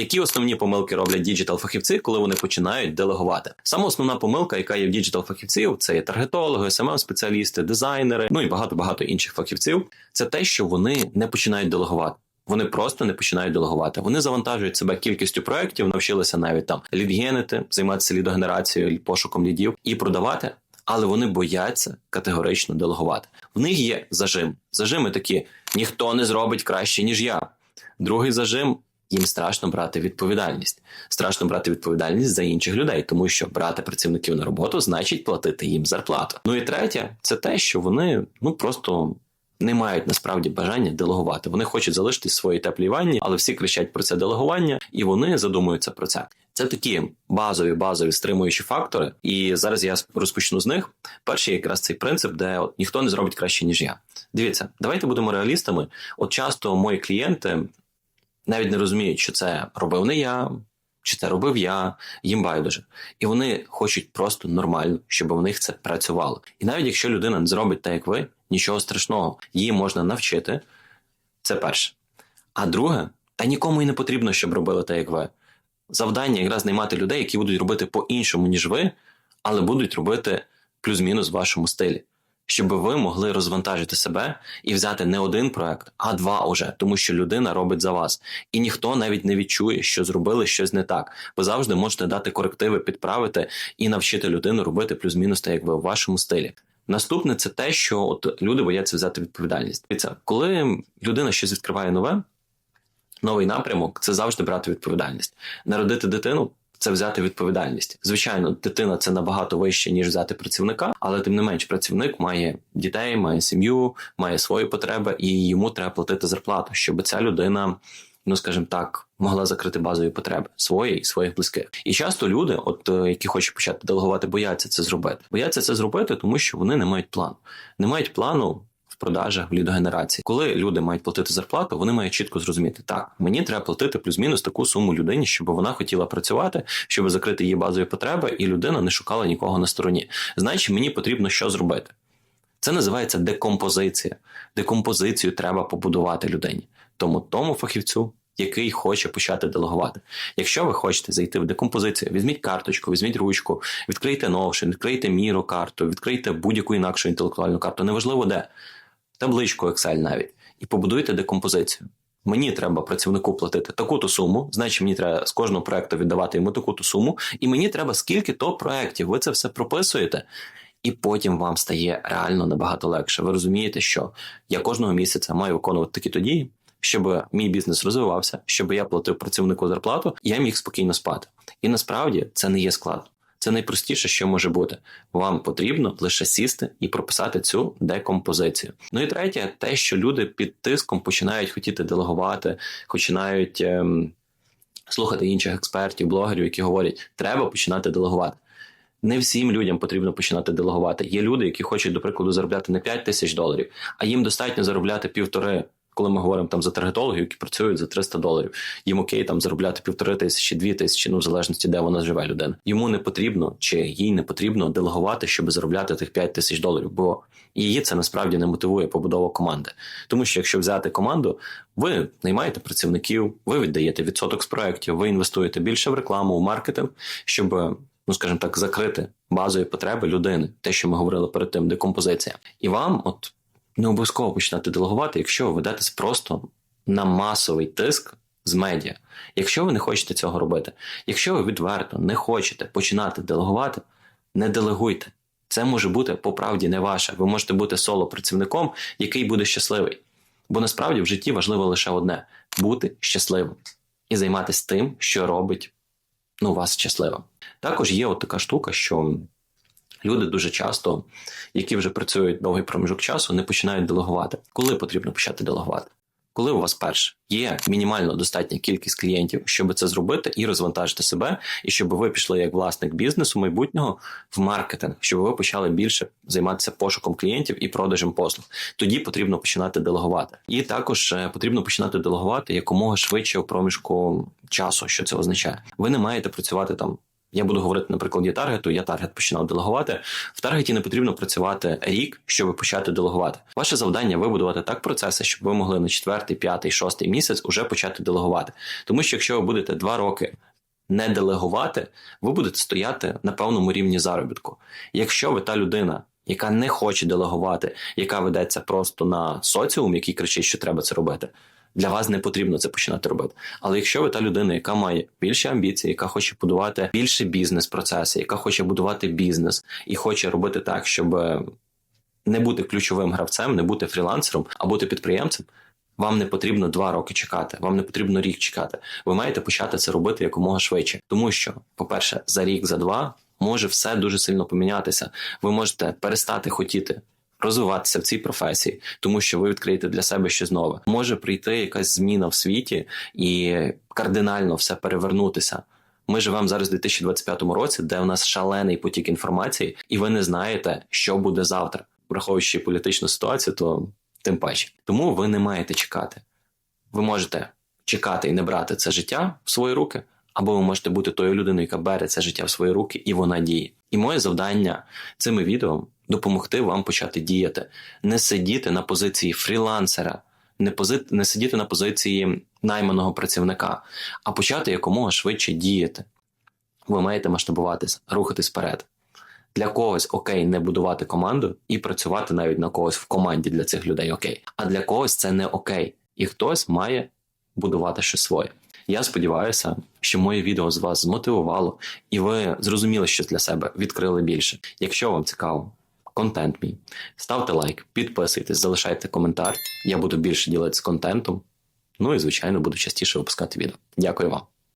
Які основні помилки роблять діджитал-фахівці, коли вони починають делегувати? Саме основна помилка, яка є в діджитал-фахівців, це є таргетологи, smm спеціалісти дизайнери, ну і багато багато інших фахівців. Це те, що вони не починають делегувати. Вони просто не починають делегувати. Вони завантажують себе кількістю проєктів, навчилися навіть там лідгенити, займатися лідогенерацією, пошуком лідів і продавати. Але вони бояться категорично делегувати. В них є зажим. Зажими такі: ніхто не зробить краще ніж я. Другий зажим їм страшно брати відповідальність. Страшно брати відповідальність за інших людей, тому що брати працівників на роботу значить платити їм зарплату. Ну і третє, це те, що вони ну просто. Не мають насправді бажання делегувати. Вони хочуть залишити свої теплі ванні, але всі кричать про це делегування, і вони задумуються про це. Це такі базові базові стримуючі фактори. І зараз я розпочну з них. Перший якраз цей принцип, де от ніхто не зробить краще ніж я. Дивіться, давайте будемо реалістами. От часто мої клієнти навіть не розуміють, що це робив не я, чи це робив я, їм байдуже. І вони хочуть просто нормально, щоб у них це працювало. І навіть якщо людина не зробить так, як ви, нічого страшного, її можна навчити. Це перше. А друге, та нікому і не потрібно, щоб робили так, як ви. Завдання якраз наймати людей, які будуть робити по-іншому, ніж ви, але будуть робити плюс-мінус в вашому стилі щоб ви могли розвантажити себе і взяти не один проект, а два уже, тому що людина робить за вас, і ніхто навіть не відчує, що зробили щось не так. Ви завжди можете дати корективи, підправити і навчити людину робити плюс-мінус, так як ви в вашому стилі. Наступне це те, що от люди бояться взяти відповідальність. Дивіться, коли людина щось відкриває нове, новий напрямок це завжди брати відповідальність. Народити дитину це взяти відповідальність. Звичайно, дитина це набагато вище ніж взяти працівника, але тим не менш працівник має дітей, має сім'ю, має свої потреби, і йому треба платити зарплату, щоб ця людина. Ну, скажімо так, могла закрити базові потреби свої і своїх близьких. І часто люди, от е, які хочуть почати делегувати, бояться це зробити. Бояться це зробити, тому що вони не мають плану. Не мають плану продажах, в лідогенерації. Коли люди мають платити зарплату, вони мають чітко зрозуміти, так мені треба платити плюс-мінус таку суму людині, щоб вона хотіла працювати, щоб закрити її базові потреби, і людина не шукала нікого на стороні. Значить, мені потрібно що зробити. Це називається декомпозиція. Декомпозицію треба побудувати людині, тому тому фахівцю. Який хоче почати делегувати. Якщо ви хочете зайти в декомпозицію, візьміть карточку, візьміть ручку, відкрийте Notion, відкрийте Miro карту, відкрийте будь-яку інакшу інтелектуальну карту, неважливо де табличку Excel навіть, і побудуйте декомпозицію. Мені треба працівнику платити таку-то суму, значить мені треба з кожного проекту віддавати йому таку-то суму, і мені треба скільки то проєктів. Ви це все прописуєте, і потім вам стає реально набагато легше. Ви розумієте, що я кожного місяця маю виконувати такі то дії, щоб мій бізнес розвивався, щоб я платив працівнику зарплату, я міг спокійно спати. І насправді це не є склад. Це найпростіше, що може бути. Вам потрібно лише сісти і прописати цю декомпозицію. Ну і третє, те, що люди під тиском починають хотіти делегувати, починають ем, слухати інших експертів, блогерів, які говорять, треба починати делегувати. Не всім людям потрібно починати делегувати. Є люди, які хочуть, до прикладу, заробляти не 5 тисяч доларів, а їм достатньо заробляти півтори коли ми говоримо там за таргетологів, які працюють за 300 доларів, їм окей, там заробляти півтори тисячі, дві тисячі, ну в залежності, де вона живе людина. Йому не потрібно чи їй не потрібно делегувати, щоб заробляти тих 5 тисяч доларів, бо її це насправді не мотивує побудова команди. Тому що якщо взяти команду, ви наймаєте працівників, ви віддаєте відсоток з проєктів, ви інвестуєте більше в рекламу, в маркетинг, щоб. Ну, скажімо так, закрити базові потреби людини, те, що ми говорили перед тим, декомпозиція, і вам, от не обов'язково починати делегувати, якщо ви ведетесь просто на масовий тиск з медіа. Якщо ви не хочете цього робити, якщо ви відверто не хочете починати делегувати, не делегуйте. Це може бути по правді не ваше. Ви можете бути соло-працівником, який буде щасливий. Бо насправді в житті важливо лише одне бути щасливим і займатися тим, що робить ну, вас щасливим. Також є от така штука, що Люди дуже часто, які вже працюють довгий проміжок часу, не починають делегувати. Коли потрібно почати делегувати? Коли у вас перше є мінімально достатня кількість клієнтів, щоб це зробити і розвантажити себе, і щоб ви пішли як власник бізнесу майбутнього в маркетинг, щоб ви почали більше займатися пошуком клієнтів і продажем послуг. Тоді потрібно починати делегувати. І також е, потрібно починати делегувати якомога швидше у проміжку часу. Що це означає? Ви не маєте працювати там Я буду говорити на прикладі таргету. Я таргет починав делегувати. В таргеті не потрібно працювати рік, щоб почати делегувати. Ваше завдання вибудувати так процеси, щоб ви могли на четвертий, п'ятий, шостий місяць уже почати делегувати. Тому що якщо ви будете два роки не делегувати, ви будете стояти на певному рівні заробітку. Якщо ви та людина, яка не хоче делегувати, яка ведеться просто на соціум, який кричить, що треба це робити. Для вас не потрібно це починати робити. Але якщо ви та людина, яка має більше амбіцій, яка хоче будувати більше бізнес-процеси, яка хоче будувати бізнес і хоче робити так, щоб е, не бути ключовим гравцем, не бути фрілансером, а бути підприємцем, вам не потрібно два роки чекати, вам не потрібно рік чекати. Ви маєте почати це робити якомога швидше. Тому що, по-перше, за рік, за два може все дуже сильно помінятися. Ви можете перестати хотіти. Розвиватися в цій професії, тому що ви відкриєте для себе щось нове. Може прийти якась зміна в світі і кардинально все перевернутися. Ми живемо зараз у 2025 році, де у нас шалений потік інформації, і ви не знаєте, що буде завтра. Враховуючи політичну ситуацію, то тим паче. Тому ви не маєте чекати. Ви можете чекати і не брати це життя в свої руки, або ви можете бути тою людиною, яка бере це життя в свої руки, і вона діє. І моє завдання цими відео допомогти вам почати діяти, не сидіти на позиції фрілансера, не, пози... не сидіти на позиції найманого працівника, а почати якомога швидше діяти. Ви маєте масштабуватися, рухатись вперед. Для когось окей не будувати команду і працювати навіть на когось в команді для цих людей окей. А для когось це не окей. І хтось має будувати щось своє. Я сподіваюся, що моє відео з вас змотивувало, і ви зрозуміли щось для себе, відкрили більше. Якщо вам цікаво, контент мій, ставте лайк, підписуйтесь, залишайте коментар. Я буду більше ділитися контентом. Ну і звичайно буду частіше випускати відео. Дякую вам.